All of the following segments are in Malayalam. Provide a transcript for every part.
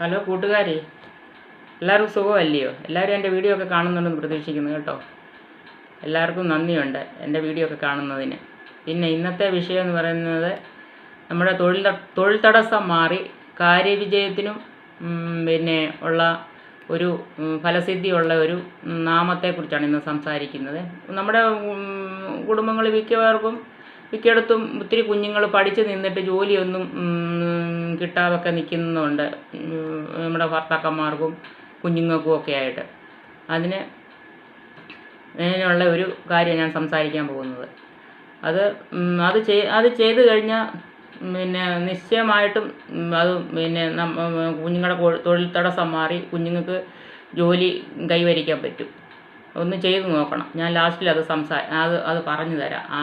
ഹലോ കൂട്ടുകാരെ എല്ലാവർക്കും സുഖമല്ലയോ? എല്ലാവരും എന്റെ വീഡിയോ ഒക്കെ കാണുന്നുണ്ടെന്ന് പ്രതീക്ഷിക്കുന്നു കേട്ടോ. എല്ലാവർക്കും നന്ദിയുണ്ട് എന്റെ വീഡിയോ ഒക്കെ കാണുന്നതിന്. പിന്നെ ഇന്നത്തെ വിഷയം എന്ന് പറയുന്നത് നമ്മുടെ തൊഴിൽ തൊഴിൽ തടസ്സം മാറി കാര്യവിജയത്തിനും പിന്നെ ഉള്ള ഒരു ഫലസിദ്ധി ഫലസിദ്ധിയുള്ള ഒരു നാമത്തെക്കുറിച്ചാണ് ഇന്ന് സംസാരിക്കുന്നത്. നമ്മുടെ കുടുംബങ്ങളിൽ മിക്കവർക്കും മിക്കയിടത്തും ഒത്തിരി കുഞ്ഞുങ്ങൾ പഠിച്ചു നിന്നിട്ട് ജോലിയൊന്നും കിട്ടാതൊക്കെ നിൽക്കുന്നുണ്ട് നമ്മുടെ ഭർത്താക്കന്മാർക്കും കുഞ്ഞുങ്ങൾക്കും ഒക്കെ ആയിട്ട്. അതിന് അതിനുള്ള ഒരു കാര്യം ഞാൻ സംസാരിക്കാൻ പോകുന്നത്. അത് അത് ചെയ് അത് ചെയ്ത് കഴിഞ്ഞാൽ പിന്നെ നിശ്ചയമായിട്ടും അത് പിന്നെ കുഞ്ഞുങ്ങളുടെ തൊഴിൽ തടസ്സം മാറി കുഞ്ഞുങ്ങൾക്ക് ജോലി കൈവരിക്കാൻ പറ്റും. ഒന്ന് ചെയ്ത് നോക്കണം. ഞാൻ ലാസ്റ്റിൽ അത് സംസാ അത് അത് പറഞ്ഞു തരാം. ആ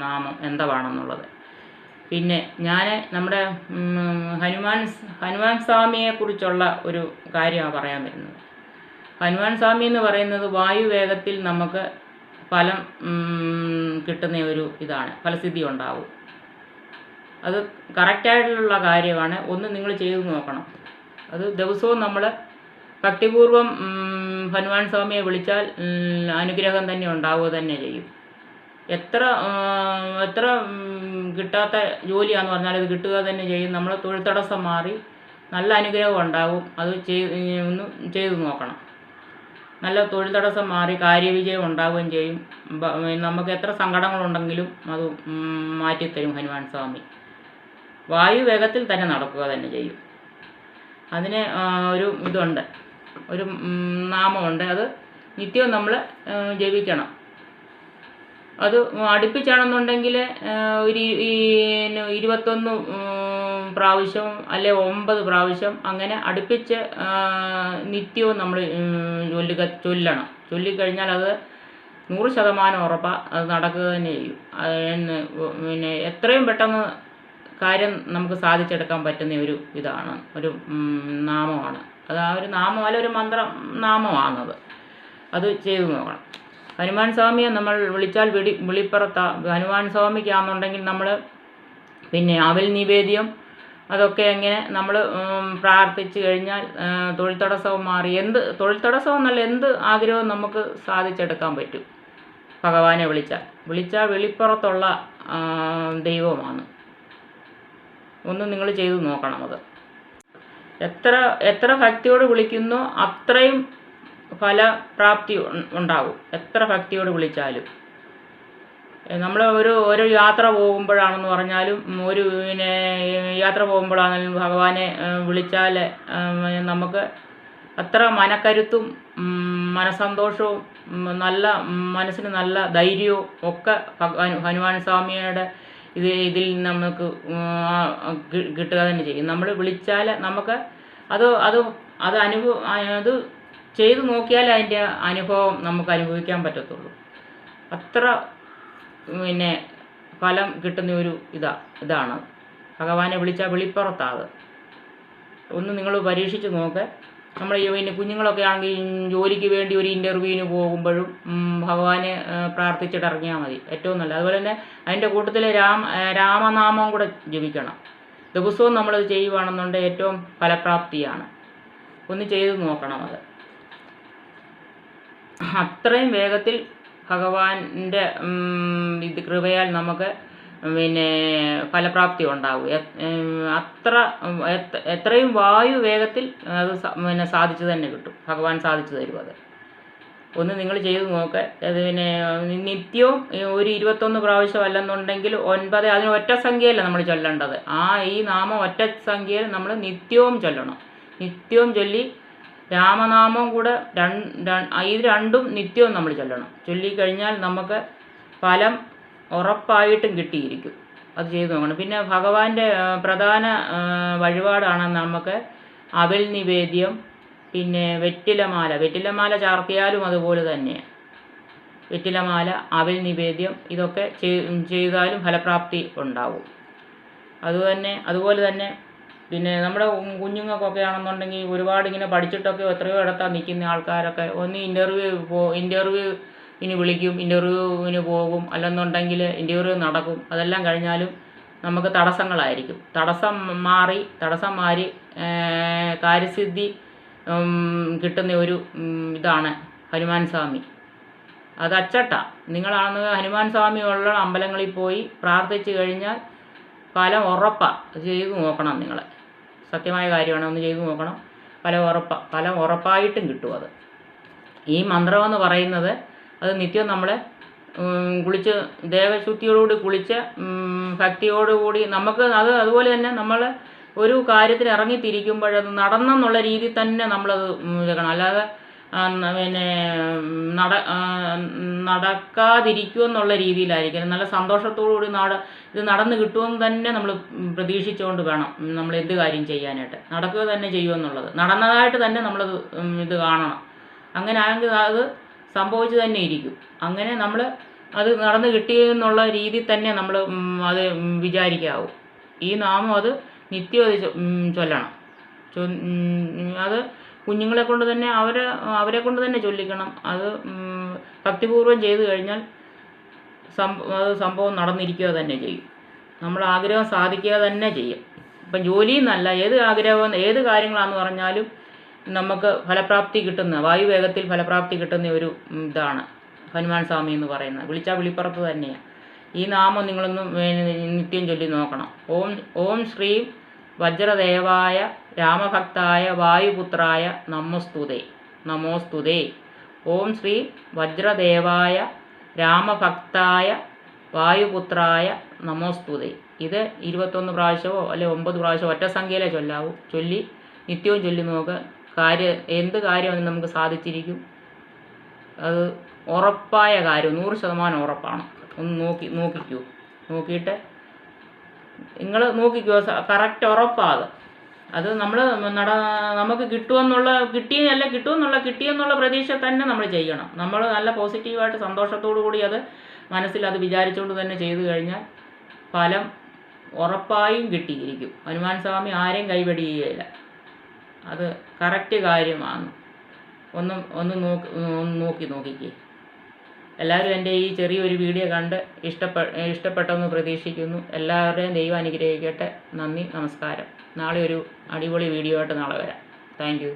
നാമം എന്താണെന്നുള്ളത് പിന്നെ ഞാൻ നമ്മുടെ ഹനുമാൻ ഹനുമാൻ സ്വാമിയെക്കുറിച്ചുള്ള ഒരു കാര്യമാണ് പറയാൻ വരുന്നത്. ഹനുമാൻ സ്വാമി എന്ന് പറയുന്നത് വായുവേഗത്തിൽ നമുക്ക് ഫലം കിട്ടുന്ന ഒരു ഇതാണ്. ഫലസിദ്ധി ഉണ്ടാവും. അത് കറക്റ്റായിട്ടുള്ള കാര്യമാണ്. ഒന്ന് നിങ്ങൾ ചെയ്തു നോക്കണം. അത് ദിവസവും നമ്മൾ ഭക്തിപൂർവം ഹനുമാൻ സ്വാമിയെ വിളിച്ചാൽ അനുഗ്രഹം തന്നെ ഉണ്ടാവുക തന്നെ ചെയ്യും. എത്ര എത്ര കിട്ടാത്ത ജോലിയാന്ന് പറഞ്ഞാൽ അത് കിട്ടുക തന്നെ ചെയ്യും. നമ്മൾ തൊഴിൽ തടസ്സം മാറി നല്ല അനുഗ്രഹം ഉണ്ടാവും. അത് ചെയ്ത് ഒന്ന് ചെയ്തു നോക്കണം. നല്ല തൊഴിൽ തടസ്സം മാറി കാര്യവിജയം ഉണ്ടാവുകയും ചെയ്യും. നമുക്ക് എത്ര സങ്കടങ്ങളുണ്ടെങ്കിലും അത് മാറ്റിത്തരും ഹനുമാൻ സ്വാമി. വായു വേഗത്തിൽ തന്നെ നടക്കുക തന്നെ ചെയ്യും. അതിന് ഒരു ഇതുണ്ട്. ഒരു നാമമുണ്ട്. അത് നിത്യവും നമ്മൾ ജപിക്കണം. അത് അടുപ്പിച്ചാണെന്നുണ്ടെങ്കിൽ ഒരു ഇരുപത്തൊന്ന് പ്രാവശ്യം അല്ലെ ഒമ്പത് പ്രാവശ്യം അങ്ങനെ അടുപ്പിച്ച് നിത്യവും നമ്മൾ ചൊല്ലുക ചൊല്ലണം. ചൊല്ലിക്കഴിഞ്ഞാൽ അത് നൂറ് ശതമാനം ഉറപ്പാണ് അത് നടക്കുക തന്നെ ചെയ്യും. പിന്നെ എത്രയും പെട്ടെന്ന് കാര്യം നമുക്ക് സാധിച്ചെടുക്കാൻ പറ്റുന്ന ഒരു ഇതാണ് ഒരു നാമമാണ്. അത് ആ ഒരു നാമമല്ല ഒരു മന്ത്ര നാമമാണത് അത് ചെയ്തു നോക്കണം. ഹനുമാൻ സ്വാമിയെ നമ്മൾ വിളിച്ചാൽ വിളി വിളിപ്പുറത്ത ഹനുമാൻ സ്വാമിക്കാണെന്നുണ്ടെങ്കിൽ നമ്മൾ പിന്നെ അവൽ നിവേദ്യം അതൊക്കെ എങ്ങനെ നമ്മൾ പ്രാർത്ഥിച്ചു കഴിഞ്ഞാൽ തൊഴിൽ തടസ്സവും മാറി. എന്ത് തൊഴിൽ തടസ്സവും എന്നല്ല എന്ത് ആഗ്രഹവും നമുക്ക് സാധിച്ചെടുക്കാൻ പറ്റും. ഭഗവാനെ വിളിച്ചാൽ. വിളിച്ചാൽ വെളിപ്പുറത്തുള്ള ദൈവമാണ്. ഒന്ന് നിങ്ങൾ ചെയ്തു നോക്കണം അത്. എത്ര എത്ര ഭക്തിയോട് വിളിക്കുന്നോ അത്രയും ഫലപ്രാപ്തി ഉണ്ടാകും എത്ര ഭക്തിയോട് വിളിച്ചാലും. നമ്മൾ ഒരു ഒരു യാത്ര പോകുമ്പോഴാണെന്ന് പറഞ്ഞാലും ഒരു പിന്നെ യാത്ര പോകുമ്പോഴാണെങ്കിലും ഭഗവാനെ വിളിച്ചാൽ നമുക്ക് അത്ര മനക്കരുത്തും മനസന്തോഷവും നല്ല മനസ്സിന് നല്ല ധൈര്യവും ഒക്കെ ഭഗവാൻ ഹനുമാൻ സ്വാമിയുടെ ഇത് ഇതിൽ നമുക്ക് കിട്ടുക തന്നെ ചെയ്യും. നമ്മൾ വിളിച്ചാൽ നമുക്ക് അത് അത് അത് അനുഭവം അത് ചെയ്തു നോക്കിയാൽ അതിന്റെ അനുഭവം നമുക്ക് അനുഭവിക്കാൻ പറ്റത്തുള്ളൂ. അത്ര പിന്നെ ഫലം കിട്ടുന്ന ഒരു ഇതാ ഇതാണ്. ഭഗവാനെ വിളിച്ചാൽ വെളിപ്പുറത്താത് ഒന്ന് നിങ്ങൾ പരീക്ഷിച്ച് നോക്ക്. നമ്മൾ പിന്നെ കുഞ്ഞുങ്ങളൊക്കെ ആണെങ്കിൽ ജോലിക്ക് വേണ്ടി ഒരു ഇന്റർവ്യൂവിന് പോകുമ്പോഴും ഭഗവാനെ പ്രാർത്ഥിച്ചിട്ട് ഇറങ്ങിയാൽ മതി. ഏറ്റവും നല്ലത്. അതുപോലെ തന്നെ അതിന്റെ കൂട്ടത്തിൽ രാമ രാമനാമം കൂടെ ജപിക്കണം. ദിവസവും നമ്മളത് ചെയ്യുവാണെന്നുണ്ടെങ്കിൽ ഏറ്റവും ഫലപ്രാപ്തിയാണ്. ഒന്ന് ചെയ്ത് നോക്കണം അത്. അത്രയും വേഗത്തിൽ ഭഗവാന്റെ ഇത് കൃപയാൽ നമുക്ക് പിന്നെ ഫലപ്രാപ്തി ഉണ്ടാവും. അത്ര എത്രയും വായു വേഗത്തിൽ അത് പിന്നെ സാധിച്ചു തന്നെ കിട്ടും. ഭഗവാൻ സാധിച്ചു തരും അത്. ഒന്ന് നിങ്ങൾ ചെയ്ത് നോക്ക്. അത് പിന്നെ നിത്യവും ഒരു ഇരുപത്തൊന്ന് പ്രാവശ്യം അല്ലെന്നുണ്ടെങ്കിൽ ഒൻപത് അതിന് ഒറ്റ സംഖ്യയല്ല നമ്മൾ ചൊല്ലേണ്ടത്. ആ ഈ നാമം ഒറ്റ സംഖ്യയിൽ നമ്മൾ നിത്യവും ചൊല്ലണം. നിത്യവും ചൊല്ലി രാമനാമം കൂടെ രണ്ട് ഇത് രണ്ടും നിത്യവും നമ്മൾ ചൊല്ലണം. ചൊല്ലിക്കഴിഞ്ഞാൽ നമുക്ക് ഫലം ഉറപ്പായിട്ടും കിട്ടിയിരിക്കും. അത് ചെയ്ത് നോക്കണം. പിന്നെ ഭഗവാന്റെ പ്രധാന വഴിപാടാണ് നമുക്ക് അവിൽ നിവേദ്യം പിന്നെ വെറ്റിലമാല. വെറ്റിലമാല ചാർത്തിയാലും അതുപോലെ തന്നെയാണ് വെറ്റിലമാല അവിൽ നിവേദ്യം ഇതൊക്കെ ചെയ്താലും ഫലപ്രാപ്തി ഉണ്ടാവും. അതുതന്നെ അതുപോലെ തന്നെ പിന്നെ നമ്മുടെ കുഞ്ഞുങ്ങൾക്കൊക്കെ ആണെന്നുണ്ടെങ്കിൽ ഒരുപാട് ഇങ്ങനെ പഠിച്ചിട്ടൊക്കെ എത്രയോ ഇടത്താണ് നിൽക്കുന്ന ആൾക്കാരൊക്കെ. ഒന്ന് ഇന്റർവ്യൂ പോ ഇന്റർവ്യൂ ഇനി വിളിക്കും ഇന്റർവ്യൂവിന് പോകും അല്ലെന്നുണ്ടെങ്കിൽ ഇന്റർവ്യൂ നടക്കും. അതെല്ലാം കഴിഞ്ഞാലും നമുക്ക് തടസ്സങ്ങളായിരിക്കും. തടസ്സം മാറി തടസ്സം മാറി കാര്യസിദ്ധി കിട്ടുന്ന ഒരു ഇതാണ് ഹനുമാൻ സ്വാമി. അത് അച്ചട്ട. നിങ്ങളാണ് ഹനുമാൻ സ്വാമി ഉള്ള അമ്പലങ്ങളിൽ പോയി പ്രാർത്ഥിച്ചു കഴിഞ്ഞാൽ ഫലം ഉറപ്പാണ് ചെയ്ത് നോക്കണം നിങ്ങൾ സത്യമായ കാര്യമാണ് ഒന്ന് ചെയ്ത് നോക്കണം. ഫലം ഉറപ്പ. ഫലം ഉറപ്പായിട്ടും കിട്ടും അത്. ഈ മന്ത്രമെന്ന് പറയുന്നത് അത് നിത്യം നമ്മളെ കുളിച്ച് ദേവശുദ്ധിയോടുകൂടി കുളിച്ച് ഭക്തിയോടുകൂടി നമുക്ക് അത് അതുപോലെ തന്നെ നമ്മൾ ഒരു കാര്യത്തിന് ഇറങ്ങിത്തിരിക്കുമ്പോഴത് നടന്നെന്നുള്ള രീതിയിൽ തന്നെ നമ്മളത് ഇതാക്കണം. അല്ലാതെ പിന്നെ നട നടക്കാതിരിക്കുമെന്നുള്ള രീതിയിലായിരിക്കണം. നല്ല സന്തോഷത്തോടു കൂടി നട ഇത് നടന്ന് കിട്ടുമെന്ന് തന്നെ നമ്മൾ പ്രതീക്ഷിച്ചുകൊണ്ട് വേണം നമ്മൾ എന്ത് കാര്യം ചെയ്യാനായിട്ട്. നടക്കുക തന്നെ ചെയ്യുമെന്നുള്ളത്. നടന്നതായിട്ട് തന്നെ നമ്മളത് ഇത് കാണണം. അങ്ങനെ ആണെങ്കിൽ അത് സംഭവിച്ചു തന്നെ ഇരിക്കും. അങ്ങനെ നമ്മൾ അത് നടന്നു കിട്ടിയെന്നുള്ള രീതിയിൽ തന്നെ നമ്മൾ അത് വിചാരിക്കാവൂ. ഈ നാമം അത് നിത്യം അത് ചൊല്ലണം. അത് കുഞ്ഞുങ്ങളെ കൊണ്ട് തന്നെ അവരെ അവരെ കൊണ്ട് തന്നെ ചൊല്ലിക്കണം. അത് ഭക്തിപൂർവം ചെയ്തു കഴിഞ്ഞാൽ സംഭവം അത് സംഭവം നടന്നിരിക്കുക തന്നെ ചെയ്യും. നമ്മൾ ആഗ്രഹം സാധിക്കുക തന്നെ ചെയ്യും. ഇപ്പം ജോലിയിൽ നിന്നല്ല ഏത് ആഗ്രഹം ഏത് കാര്യങ്ങളാണെന്ന് പറഞ്ഞാലും നമുക്ക് ഫലപ്രാപ്തി കിട്ടുന്ന വായുവേഗത്തിൽ ഫലപ്രാപ്തി കിട്ടുന്ന ഒരു ഇതാണ്. ഹനുമാൻ സ്വാമി എന്ന് പറയുന്നത്. വിളിച്ചാൽ വിളിപ്പുറത്ത് തന്നെയാണ് ഈ നാമം നിങ്ങളൊന്നും നിത്യം ചൊല്ലി നോക്കണം. ഓം ഓം ശ്രീ വജ്രദേവായ രാമഭക്തായ വായുപുത്രായ നമോസ്തുതേ നമോസ്തുതേ. ഓം ശ്രീ വജ്രദേവായ രാമഭക്തായ വായുപുത്രായ നമോസ്തുതേ. ഇത് ഇരുപത്തൊന്ന് പ്രാവശ്യമോ അല്ലെ ഒമ്പത് പ്രാവശ്യമോ ഒറ്റ സംഖ്യയിലേ ചൊല്ലാവൂ. ചൊല്ലി നിത്യവും ചൊല്ലി നോക്കുക. കാര്യ എന്ത് കാര്യമാണ് നമുക്ക് സാധിച്ചിരിക്കും? അത് ഉറപ്പായ കാര്യം നൂറ് ശതമാനം ഉറപ്പാണ്. ഒന്ന് നോക്കി നോക്കിക്കൂ. നോക്കിയിട്ട് നിങ്ങൾ നോക്കിക്കോ കറക്റ്റ് ഉറപ്പാണ്. അത് നമ്മൾ നട നമുക്ക് കിട്ടുമെന്നുള്ള കിട്ടിയല്ല കിട്ടുമെന്നുള്ള കിട്ടിയെന്നുള്ള പ്രതീക്ഷ തന്നെ നമ്മൾ ചെയ്യണം. നമ്മൾ നല്ല പോസിറ്റീവായിട്ട് സന്തോഷത്തോടു കൂടി അത് മനസ്സിൽ അത് വിചാരിച്ചുകൊണ്ട് തന്നെ ചെയ്തു കഴിഞ്ഞാൽ ഫലം ഉറപ്പായും കിട്ടിയിരിക്കും. ഹനുമാൻ സ്വാമി ആരെയും കൈവടിയുകയില്ല അത് കറക്റ്റ് കാര്യമാണ്. ഒന്ന് ഒന്ന് നോക്കി ഒന്ന് നോക്കി നോക്കിക്കേ. എല്ലാവരും എന്റെ ഈ ചെറിയൊരു വീഡിയോ കണ്ട് ഇഷ്ടപ്പെ ഇഷ്ടപ്പെട്ടെന്ന് പ്രതീക്ഷിക്കുന്നു. എല്ലാവരുടെയും ദൈവം അനുഗ്രഹിക്കട്ടെ. നന്ദി നമസ്കാരം. നാളെ ഒരു അടിപൊളി വീഡിയോ ആയിട്ട് നാളെ വരാം. താങ്ക്